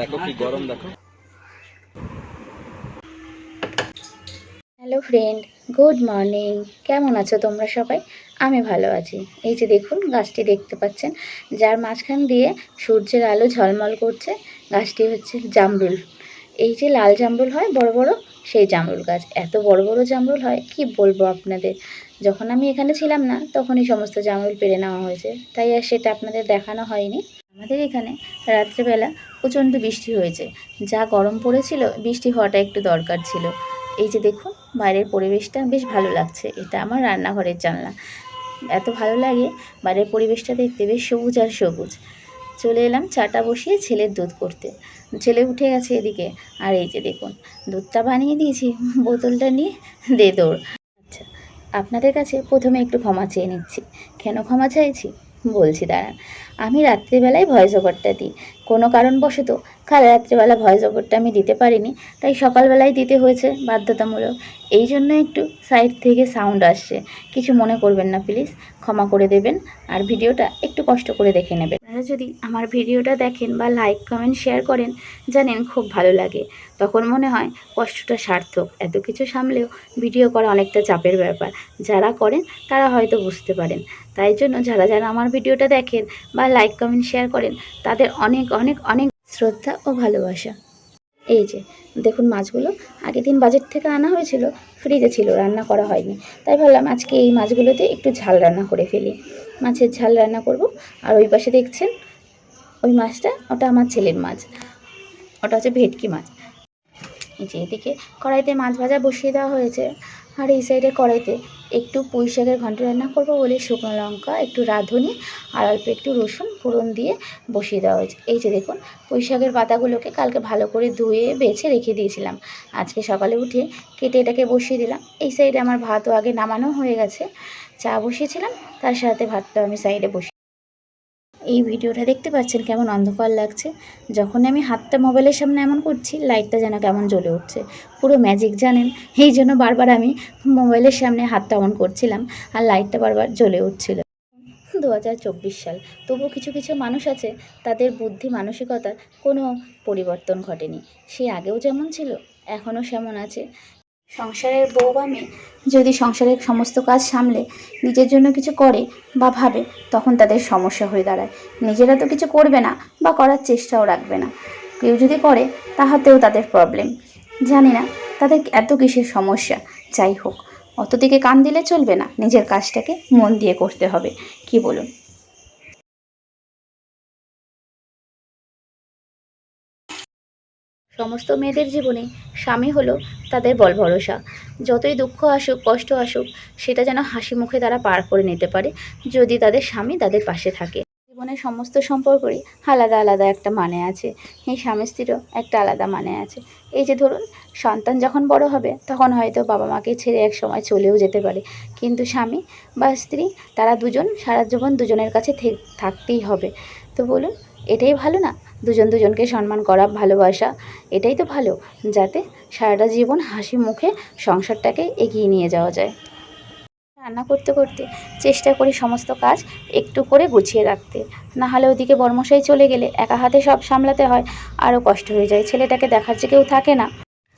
দেখো কি গরম, দেখো। হ্যালো ফ্রেন্ড গুড মর্নিং কেমন আছো তোমরা সবাই? আমি ভালো আছি। এই যে দেখুন, গাছটি দেখতে পাচ্ছেন, যার মাঝখান দিয়ে সূর্যের আলো ঝলমল করছে। গাছটি হচ্ছে জামরুল। এই যে লাল জামরুল হয়, বড় বড়, সেই জামরুল গাছ। এত বড় বড় জামরুল হয়, কি বলব আপনাদের? যখন আমি এখানে ছিলাম না, তখনই সমস্ত জামরুল পেরে নেওয়া হয়েছে। তাই আর সেটা আপনাদের দেখানো হয়নি। আমাদের এখানে রাত্রেবেলা প্রচণ্ড বৃষ্টি হয়েছে। যা গরম পড়েছিল, বৃষ্টি হওয়াটা একটু দরকার ছিল। এই যে দেখুন, বাইরের পরিবেশটা বেশ ভালো লাগছে। এটা আমার রান্নাঘরের জানলা। এত ভালো লাগে বাইরের পরিবেশটা দেখতে বেশ সবুজ আর সবুজ। চলে এলাম চাটা বসিয়ে ছেলের দুধ করতে। ছেলে উঠে গেছে এদিকে। আর এই যে দেখুন, দুধটা বানিয়ে দিয়েছি, বোতলটা নিয়ে দে দৌড়। আচ্ছা আপনাদের কাছে প্রথমে একটু ক্ষমা চেয়ে নিচ্ছি। কেন ক্ষমা চাইছি? বলছি, দাঁড়ান। আমি রাত্রিবেলায় ভয়েস ওভারটা দিই। কোনো কারণবশত কাল রাত্রিবেলা ভয়েস ওভারটা আমি দিতে পারিনি, তাই সকালবেলায় দিতে হয়েছে বাধ্যতামূলক। এই জন্য একটু সাইড থেকে সাউন্ড আসছে। কিছু মনে করবেন না, প্লিজ। ক্ষমা করে দেবেন আর ভিডিওটা একটু কষ্ট করে দেখে নেবেন। আপনারা যদি আমার ভিডিওটা দেখেন বা লাইক, কমেন্ট, শেয়ার করেন, জানেন খুব ভালো লাগে। তখন মনে হয় কষ্টটা সার্থক। এত কিছু সামলেও ভিডিও করা অনেকটা চাপের ব্যাপার। যারা করেন, তারা হয়তো বুঝতে পারেন। তাই জন্য যারা যারা আমার ভিডিওটা দেখেন বা লাইক কমেন্ট শেয়ার করেন। তাদের অনেক অনেক অনেক শ্রদ্ধা ও ভালোবাসা। এই যে, দেখুন মাছগুলো। আগের দিন বাজার থেকে আনা হয়েছিল ফ্রিজে ছিল, রান্না করা হয়নি। তাই ভাবলাম আজকে এই মাছগুলোতে একটু ঝাল রান্না করে ফেলি। মাছের ঝাল রান্না করব। আর ওই পাশে দেখছেন, ওই মাছটা, ওটা আমার ছেলের মাছ। ওটা হচ্ছে ভেটকি মাছ। এই যে এদিকে কড়াইতে মাছ ভাজা বসিয়ে দেওয়া হয়েছে, আর এই সাইডে কড়াইতে একটু পুঁই শাকের ঘন্ট রান্না করব বলে শুকনো লঙ্কা, একটু রাঁধুনি, আর অল্প একটু রসুন ফোড়ন দিয়ে বসিয়ে দেওয়া হয়েছে। এই যে দেখুন, পুঁই শাকের পাতাগুলোকে কালকে ভালো করে ধুয়ে বেছে রেখে দিয়েছিলাম। আজকে সকালে উঠে কেটে এটাকে বসিয়ে দিলাম। এই সাইডে আমার ভাতও আগে নামানো হয়ে গেছে। চা বসিয়েছিলাম, তার সাথে ভাতটা আমি সাইডে বসিয়ে এই ভিডিওটা দেখতে পাচ্ছেন কেমন অন্ধকার লাগছে। যখন আমি হাতটা মোবাইলের সামনে এমন করছি, লাইটটা যেন কেমন জ্বলে উঠছে। পুরো ম্যাজিক জানেন, এই জন্য বারবার আমি মোবাইলের সামনে হাতটা অন করছিলাম আর লাইটটা বারবার জ্বলে উঠছিল। দু হাজার চব্বিশ সাল তবু কিছু কিছু মানুষ আছে, তাদের বুদ্ধি মানসিকতার কোনো পরিবর্তন ঘটেনি। সে আগেও যেমন ছিল, এখনও সেমন আছে। সংসারের বউ বা মেয়ে যদি সংসারের সমস্ত কাজ সামলে, নিজের জন্য কিছু করে বা ভাবে, তখন তাদের সমস্যা হয়ে দাঁড়ায়। নিজেরা তো কিছু করবে না বা করার চেষ্টাও রাখবে না। কেউ যদি করে, তাহাতেও তাদের প্রবলেম জানি না, তাদের এত কিসের সমস্যা? যাই হোক অত দিকে কান দিলে চলবে না। নিজের কাজটাকে মন দিয়ে করতে হবে। কি বলুন? সমস্ত মেয়েদের জীবনে স্বামী হলো তাদের বল ভরসা। যতই দুঃখ আসুক, কষ্ট আসুক, সেটা যেন হাসি মুখে তারা পার করে নিতে পারে, যদি তাদের স্বামী তাদের পাশে থাকে। জীবনের সমস্ত সম্পর্কই আলাদা আলাদা একটা মানে আছে। এই স্বামী স্ত্রীরও একটা আলাদা মানে আছে। এই যে ধরুন, সন্তান যখন বড় হবে, তখন হয়তো বাবা মাকে ছেড়ে এক সময় চলেও যেতে পারে। কিন্তু স্বামী বা স্ত্রী, তারা দুজন, সারা জীবন দুজনের কাছে থাকতেই হবে। তো বলুন, এটাই ভালো না? দুজন দুজনকে সম্মান করা, ভালোবাসা, এটাই তো ভালো, যাতে সারাটা জীবন হাসি মুখে সংসারটাকে এগিয়ে নিয়ে যাওয়া যায়। রান্না করতে করতে চেষ্টা করি সমস্ত কাজ একটু করে গুছিয়ে রাখতে। না হলে ওদিকে বর্মশাই চলে গেলে একা হাতে সব সামলাতে হয় আরও কষ্ট হয়ে যায়, ছেলেটাকে দেখার যে কেউ থাকে না।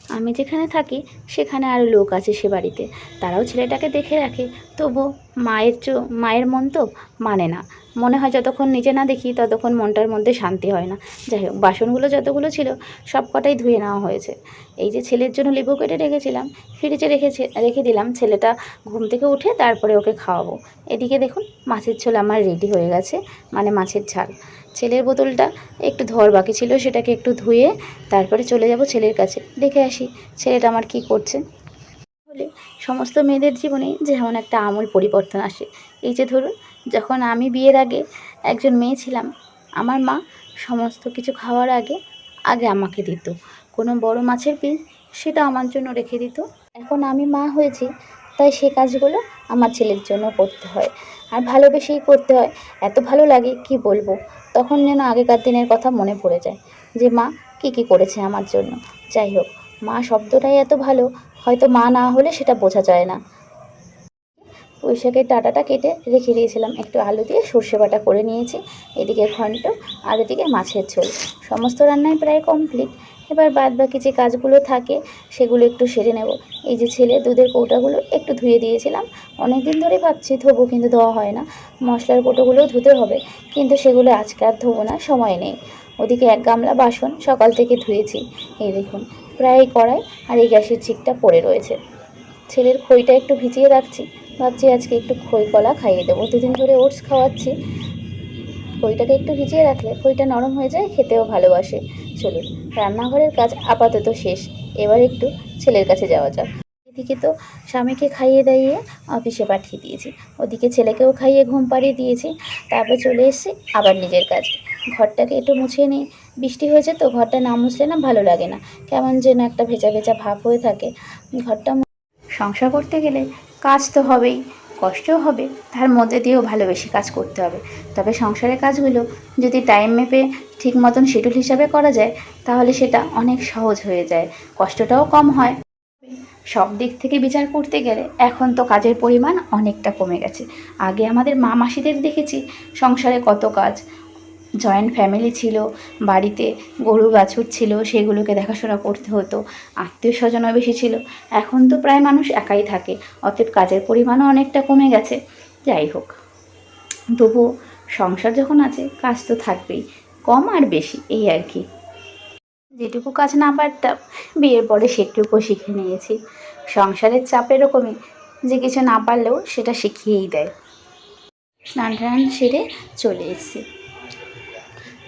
আমি যেখানে থাকি, সেখানে আরও লোক আছে সে বাড়িতে। তারাও ছেলেটাকে দেখে রাখে তবু মায়ের চো, মায়ের মন তো মানে না। মনে হয় যতক্ষণ নিজে না দেখি, ততক্ষণ মনটার মধ্যে শান্তি হয় না। যাই হোক, বাসনগুলো যতগুলো ছিল, সব কটাই ধুয়ে নেওয়া হয়েছে। এই যে ছেলের জন্য লেবু কেটে রেখেছিলাম, ফ্রিজে রেখেছে, রেখে দিলাম, ছেলেটা ঘুম থেকে উঠে তারপরে ওকে খাওয়াবো। এদিকে দেখুন, মাছের ঝোল আমার রেডি হয়ে গেছে মানে মাছের ঝাল। ছেলের বোতলটা একটু ধোয়ার বাকি ছিল, সেটাকে একটু ধুয়ে তারপরে চলে যাব ছেলের কাছে। দেখে আসি, ছেলেটা আমার কি করছে। হলে সমস্ত মেয়েদের জীবনে যেমন একটা আমূল পরিবর্তন আসে। এই যে ধরুন, যখন আমি বিয়ের আগে একজন মেয়ে ছিলাম, আমার মা সমস্ত কিছু খাওয়ার আগে আগে আমাকে দিত। কোনো বড় মাছের পিস সেটা আমার জন্য রেখে দিত। এখন আমি মা হয়েছি, তাই সে কাজগুলো আমার ছেলের জন্য করতে হয়। আর ভালোবেসেই করতে হয়। এত ভালো লাগে, কি বলব? তখন যেন আগেকার দিনের কথা মনে পড়ে যায় যে, মা, কী কী করেছে আমার জন্য? যাই হোক, মা শব্দটাই এত ভালো হয়তো মা না হলে সেটা বোঝা যায় না। পুঁই শাকের কেটে রেখে দিয়েছিলাম। একটু আলু দিয়ে সর্ষে বাটা করে নিয়েছি। এদিকে ঘন্ট, আর এদিকে মাছের ঝোল। সমস্ত রান্নাই প্রায় কমপ্লিট। এবার বাদ বাকি যে কাজগুলো থাকে, সেগুলো একটু সেরে নেব। এই যে ছেলে দুধের কৌটাগুলো একটু ধুয়ে দিয়েছিলাম। অনেক দিন ধরে ভাবছি ধোবো, কিন্তু ধোয়া হয় না। মশলার কৌটোগুলোও ধুতে হবে, কিন্তু সেগুলো আজকে আর ধোবো না, সময় নেই। ওদিকে এক গামলা বাসন সকাল থেকে ধুয়েছি। এই দেখুন প্রায় কড়াই আর এই গ্যাসের চিকটা পড়ে রয়েছে। ছেলের খইটা একটু ভিজিয়ে রাখছি। ভাবছি আজকে একটু খই কলা খাইয়ে দেবো। দুদিন ধরে ওটস খাওয়াচ্ছি। খইটাকে একটু ভিজিয়ে রাখলে খইটা নরম হয়ে যায়, খেতেও ভালোবাসে চলুন রান্নাঘরের কাজ আপাতত শেষ। এবার একটু ছেলের কাছে যাওয়া যাক। এদিকে তো স্বামীকে খাইয়ে দাইয়ে অফিসে পাঠিয়ে দিয়েছি। ওদিকে ছেলেকেও খাইয়ে ঘুম পাড়িয়ে দিয়েছি। তারপর চলে এসেছি আবার নিজের কাজে। ঘরটাকে একটু মুছিয়ে নিই বৃষ্টি হয়েছে তো ঘরটা না মুছলে না ভালো লাগে না। কেমন যেন একটা ভেজা ভেজা ভাব হয়ে থাকে। ঘরটা সংসার করতে গেলে কাজ তো হবেই, কষ্টও হবে, তার মধ্যে দিয়েও ভালোবেসে কাজ করতে হবে। তবে সংসারের কাজগুলো যদি টাইম মেপে ঠিক মতন শিডিউল হিসাবে করা যায়, তাহলে সেটা অনেক সহজ হয়ে যায়, কষ্টটাও কম হয়। সব দিক থেকে বিচার করতে গেলে এখন তো কাজের পরিমাণ অনেকটা কমে গেছে। আগে আমাদের মা মাসিদের দেখেছি, সংসারে কত কাজ জয়েন্ট ফ্যামিলি ছিল, বাড়িতে গরু বাছুর ছিল, সেগুলোকে দেখাশোনা করতে হতো, আত্মীয় স্বজনও বেশি ছিল। এখন তো প্রায় মানুষ একাই থাকে, অতএব কাজের পরিমাণও অনেকটা কমে গেছে। যাই হোক তবুও সংসার যখন আছে, কাজ তো থাকবেই, কম আর বেশি, এই আর কি। যেটুকু কাজ না পারতাম, বিয়ের পরে সেটুকু শিখে নিয়েছি। সংসারের চাপ এরকমই, যে কিছু না পারলেও সেটা শিখিয়েই দেয়। স্নান টান সেরে চলে এসেছি।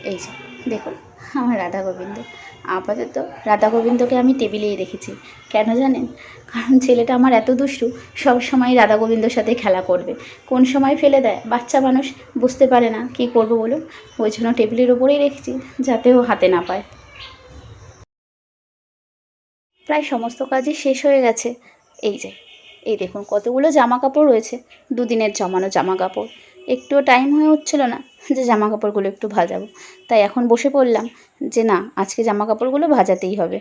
এই যে, দেখুন, আমার রাধা গোবিন্দ। আপাতত রাধা গোবিন্দকে আমি টেবিলেই রেখেছি। কেন জানেন? কারণ ছেলেটা আমার এত দুষ্টু, সব সময় রাধা গোবিন্দর সাথে খেলা করবে। কোন সময় ফেলে দেয়? বাচ্চা মানুষ বুঝতে পারে না, কি করব বলুন? ওই জন্য টেবিলের ওপরেই রেখেছি, যাতে ও হাতে না পায়। প্রায় সমস্ত কাজই শেষ হয়ে গেছে। এই যে, এই দেখুন, কতগুলো জামা কাপড় রয়েছে। দুদিনের জমানো জামা কাপড় একটুও টাইম হয়ে উঠছিল না। যে জামা কাপড়গুলো একটু ভাজাবো। তাই এখন বসে পড়লাম যে না, আজকে জামা কাপড়গুলো ভাজাতেই হবে।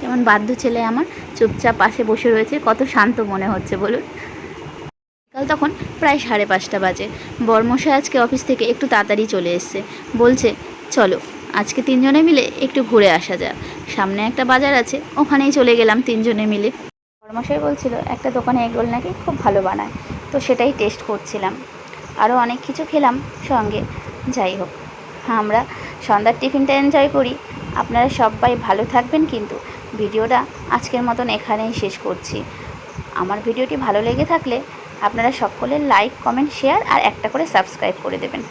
কেমন বাধ্য ছেলে আমার, চুপচাপ পাশে বসে রয়েছে, কত শান্ত মনে হচ্ছে, বলুন। কাল তখন প্রায় সাড়ে পাঁচটা বাজে। বর্মশাই আজকে অফিস থেকে একটু তাড়াতাড়ি চলে এসছে। বলছে, চলো, আজকে তিনজনে মিলে একটু ঘুরে আসা যাক। সামনে একটা বাজার আছে, ওখানেই চলে গেলাম তিনজনে মিলে। বর্মশাই বলছিল, একটা দোকানে এগরোল নাকি খুব ভালো বানায়। তো সেটাই টেস্ট করছিলাম। আরও অনেক কিছু খেলাম সঙ্গে। যাই হোক, আমরা সন্ধ্যার টিফিনটা এনজয় করি। আপনারা সবাই ভালো থাকবেন কিন্তু ভিডিওটা আজকের মতন এখানেই শেষ করছি। আমার ভিডিওটি ভালো লেগে থাকলে আপনারা সকলে লাইক কমেন্ট শেয়ার আর একটা করে সাবস্ক্রাইব করে দেবেন।